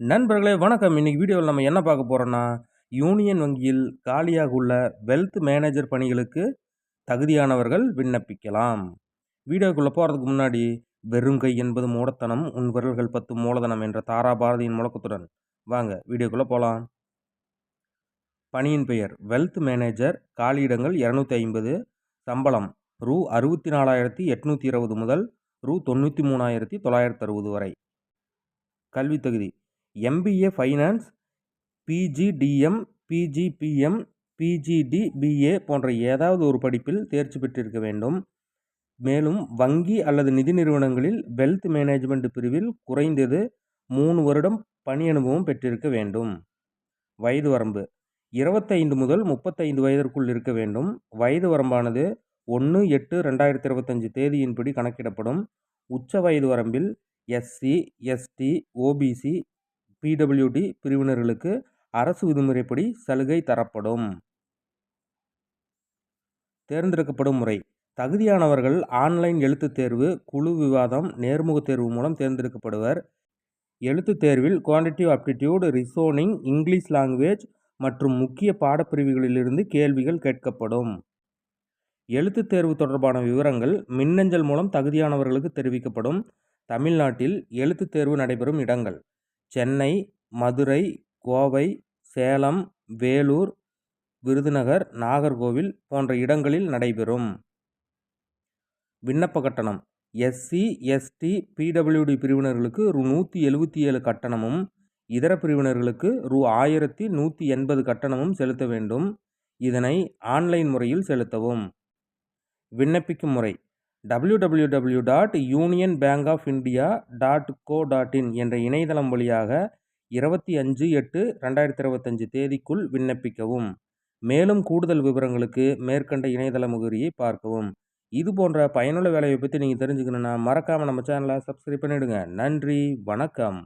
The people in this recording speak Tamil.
நண்பர்களே வணக்கம். இன்னைக்கு வீடியோவில் நம்ம என்ன பார்க்க போகிறோன்னா யூனியன் வங்கியில் காலியாக உள்ள வெல்த் மேனேஜர் பணிகளுக்கு தகுதியானவர்கள் விண்ணப்பிக்கலாம். வீடியோக்குள்ளே போகிறதுக்கு முன்னாடி வெறுங்கை என்பது மூடத்தனம் உன் விரல்கள் பத்து மூலதனம் என்ற தாரா பாரதியின் முழக்கத்துடன் வாங்க வீடியோக்குள்ளே போகலாம் பணியின் பெயர் வெல்த் மேனேஜர் காலியிடங்கள் இரநூத்தி ஐம்பது சம்பளம் ரூ அறுபத்தி நாலாயிரத்தி எட்நூற்றி இருபது முதல் ரூ தொண்ணூற்றி மூணாயிரத்தி தொள்ளாயிரத்தி அறுபது வரை. கல்வித் தகுதி MBA finance PGDM PGPM PGDBA போன்ற ஏதாவது ஒரு படிப்பில் தேர்ச்சி பெற்றிருக்க வேண்டும். மேலும் வங்கி அல்லது நிதி நிறுவனங்களில் வெல்த் மேனேஜ்மெண்ட் பிரிவில் குறைந்தது மூணு வருடம் பணி அனுபவம் பெற்றிருக்க வேண்டும். வயது வரம்பு இருபத்தைந்து முதல் முப்பத்தைந்து வயதிற்குள் இருக்க வேண்டும். வயது வரம்பானது ஒன்று எட்டு ரெண்டாயிரத்தி இருபத்தஞ்சு தேதியின்படி கணக்கிடப்படும். உச்ச வயது வரம்பில் எஸ்சி எஸ்டி ஓபிசி பிடபிள்யூடி பிரிவினர்களுக்கு அரசு விதிமுறைப்படி சலுகை தரப்படும். தேர்ந்தெடுக்கப்படும் முறை. தகுதியானவர்கள் ஆன்லைன் எழுத்துத் தேர்வு குழு விவாதம் நேர்முகத் தேர்வு மூலம் தேர்ந்தெடுக்கப்படுவர். எழுத்துத் தேர்வில் quantitative aptitude reasoning English language மற்றும் முக்கிய பாடப்பிரிவுகளிலிருந்து கேள்விகள் கேட்கப்படும். எழுத்துத் தேர்வு தொடர்பான விவரங்கள் மின்னஞ்சல் மூலம் தகுதியானவர்களுக்கு தெரிவிக்கப்படும். தமிழ்நாட்டில் எழுத்துத் தேர்வு நடைபெறும் இடங்கள். சென்னை மதுரை கோவை சேலம் வேலூர் விருதுநகர் நாகர்கோவில் போன்ற இடங்களில் நடைபெறும். விண்ணப்ப கட்டணம். எஸ்சி எஸ்டி பிடபிள்யூடி பிரிவினர்களுக்கு ரூ. நூற்றி எழுபத்தி ஏழு கட்டணமும் இதர பிரிவினர்களுக்கு ரூ. ஆயிரத்தி நூற்றி எண்பது கட்டணமும் செலுத்த வேண்டும். இதனை ஆன்லைன் முறையில் செலுத்தவும். விண்ணப்பிக்கும் முறை. W W W dot Union Bank of India dot co dot in என்ற இணையதளம் வழியாக இருபத்தி அஞ்சு எட்டு ரெண்டாயிரத்தி இருபத்தஞ்சு தேதிக்குள் விண்ணப்பிக்கவும். மேலும் கூடுதல் விவரங்களுக்கு மேற்கண்ட இணையதள முகவரியை பார்க்கவும். இது போன்ற பயனுள்ள வேலையை பற்றி நீங்கள் தெரிஞ்சுக்கணுன்னா மறக்காமல் நம்ம சேனலை சப்ஸ்கிரைப் பண்ணிவிடுங்க நன்றி வணக்கம்.